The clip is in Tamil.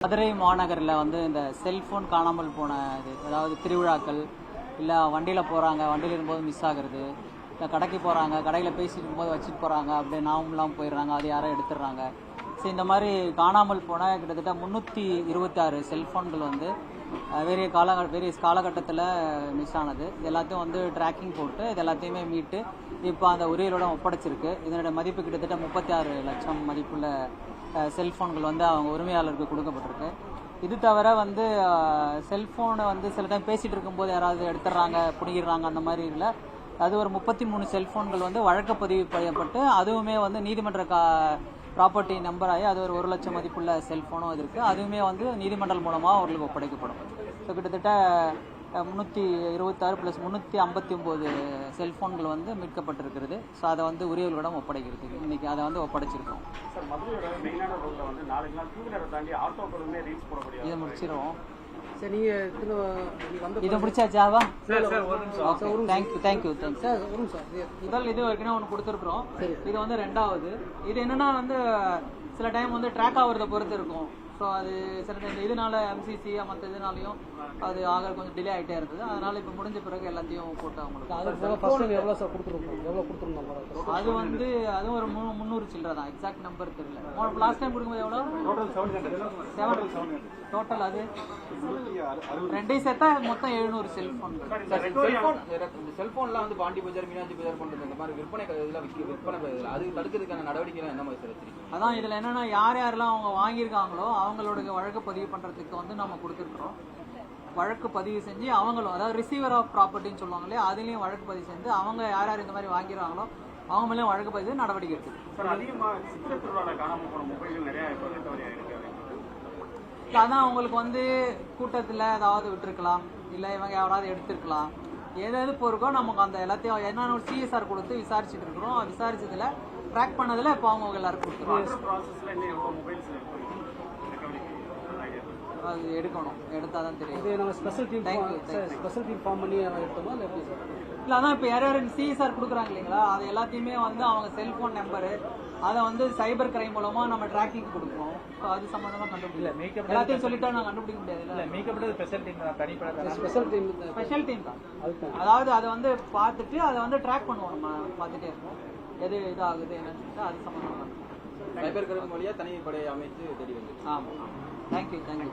மதுரை மாநகரில் வந்து இந்த செல்ஃபோன் காணாமல் போன இது அதாவது திருவிழாக்கள் இல்லை வண்டியில் போகிறாங்க வண்டியில் இருக்கும்போது மிஸ் ஆகுறது இல்லை கடைக்கு போகிறாங்க கடையில் பேசிட்டு இருக்கும்போது வச்சுட்டு போகிறாங்க அப்படியே நாமெல்லாம் போயிடுறாங்க அது யாரும் எடுத்துடுறாங்க. ஸோ இந்த மாதிரி காணாமல் போன கிட்டத்தட்ட முந்நூற்றி இருபத்தாறு செல்ஃபோன்கள் வந்து அஹ், கால வேரியஸ் காலகட்டத்தில் மிஸ் ஆனது. இது எல்லாத்தையும் வந்து ட்ராக்கிங் போட்டு இது எல்லாத்தையுமே மீட்டு இப்போ அந்த உரியலோட ஒப்படைச்சிருக்கு. இதனோட மதிப்பு கிட்டத்தட்ட முப்பத்தி ஆறு லட்சம் மதிப்புள்ள செல்ஃபோன்கள் வந்து அவங்க உரிமையாளருக்கு கொடுக்கப்பட்டிருக்கு. இது தவிர வந்து செல்ஃபோனை வந்து சில டைம் பேசிகிட்டு இருக்கும்போது யாராவது எடுத்துடுறாங்க பிடிங்கிடுறாங்க அந்த மாதிரி இல்லை. அது ஒரு முப்பத்தி மூணு செல்ஃபோன்கள் வந்து வழக்கு பதிவு செய்யப்பட்டு அதுவுமே வந்து நீதிமன்ற கா ப்ராப்பர்ட்டி நம்பர் ஆகி அது ஒரு ஒரு லட்சம் மதிப்புள்ள செல்ஃபோனும் இருக்குது அதுவுமே வந்து நீதிமன்றம் மூலமாக அவர்களுக்கு ஒப்படைக்கப்படும். ஸோ கிட்டத்தட்ட முந்நூற்றி இருபத்தாறு ப்ளஸ் முந்நூற்றி ஐம்பத்தி ஒம்பது செல்ஃபோன்கள் வந்து மீட்கப்பட்டிருக்கிறது. ஸோ அதை வந்து உரியவர்களிடம் ஒப்படைக்கிறது இன்னைக்கு அதை வந்து ஒப்படைச்சிருக்கோம். இதை முடிச்சிருவோம். சரி இதை நிமிஷம். Okay thank you thank you thanks sir ஒரு நிமிஷம். முதல் இது வரைக்கும் ஒன்று கொடுத்துருக்குறோம். இது வந்து ரெண்டாவது. இது என்னன்னா வந்து சில டைம் வந்து ட்ராக் ஆகுறத பொறுத்து இருக்கும். ஸோ அது சில டைம் இதனால எம்சிசி மற்ற இதனாலையும் அது ஆக கொஞ்சம் டிலே ஆகிட்டே இருந்தது. அதனால இப்போ முடிஞ்ச பிறகு எல்லாத்தையும் போட்டு அவங்களுக்கு அது எவ்வளோ சார் கொடுத்துருக்கோம்? எவ்வளோ கொடுத்துருந்தோம். அது வந்து அதுவும் ஒரு மூணு முந்நூறு சில்லறை தான். எக்ஸாக்ட் நம்பர் தெரியல. லாஸ்ட் டைம் கொடுக்கும்போது எவ்வளோ டோட்டல் செவன் டோட்டல் அது? ரெண்டையும் சேர்த்தா மொத்தம் எழுநூறு செல்ஃபோன் செல்போன் இந்த செல்போன்லாம் வந்து பாண்டி பஜார் மீனாட்சி பஜார் கொண்டு இந்த மாதிரி விற்பனை இதெல்லாம் விற்பனை அது தடுக்கிறதுக்கான நடவடிக்கைலாம் என்ன மாதிரி சார் வச்சிருக்கீங்க அதான் இதுல என்னன்னா யார் யாரெல்லாம் அவங்க வாங்கியிருக்காங்களோ அவங்களோட வழக்கு பதிவு பண்றதுக்கு வந்து நம்ம கொடுத்துருக்குறோம். வழக்கு பதிவு செஞ்சு அவங்களும் அதாவது ரிசீவர் ஆஃப் ப்ராப்பர்ட்டின்னு சொல்லுவாங்க இல்லையா அதுலயும் வழக்கு பதிவு செஞ்சு அவங்க யார் யார் இந்த மாதிரி வாங்கிறாங்களோ அவங்க மேலேயும் வழக்கு பதிவு நடவடிக்கை எடுக்குது சார் அதிகமா சித்திரை திருவிழாவில் காணாமல் போன மொபைல்கள் நிறைய இப்போ அதான் அவங்களுக்கு வந்து கூட்டத்துல ஏதாவது விட்டுருக்கலாம். இல்ல இவங்க யாராவது எடுத்திருக்கலாம். எது போருக்கோ நமக்கு அந்த எல்லாத்தையும் என்னன்னு ஒரு சிஎஸ்ஆர் கொடுத்து விசாரிச்சுட்டு இருக்கிறோம். விசாரிச்சதுல ட்ராக் பண்ணதுல இப்போ அவங்க எல்லாருக்கும் கொடுத்துருவாங்க அது எடுக்கணும். எடுத்தாதான் தெரியும். இது நம்ம special team special team form பண்ணி எடுத்தோமா இல்லை எப்படி சார்? இல்ல அதான் இப்போ யார் யார் சிஎஸ்ஆர் கொடுக்குறாங்க இல்லைங்களா? அது எல்லாத்தையுமே வந்து அவங்க செல்போன் நம்பரு அதை வந்து சைபர் கிரைம் மூலமா நம்ம ட்ராக்கிங் கொடுப்போம் So அது சம்பந்தமா கண்டுபிடிக்கல. எல்லாத்தையும் சொல்லிட்டா நான் கண்டுபிடிக்க முடியாது. மீக்கப்பட்டது ஸ்பெஷல் டீம் தான். தனிப்பட்ட ஸ்பெஷல் டீம் ஸ்பெஷல் டீம் தான். அதாவது அதை வந்து பார்த்துட்டு அதை வந்து ட்ராக் பண்ணுவோம் நம்ம பார்த்துட்டே இருப்போம். எது இது ஆகுது என்னன்னு சொல்லிட்டு அது சம்பந்தமா சைபர் கிரைம் வழியா தனி படை அமைத்து தேடி வந்து ஆமாம் தேங்க்யூ தேங்க்யூ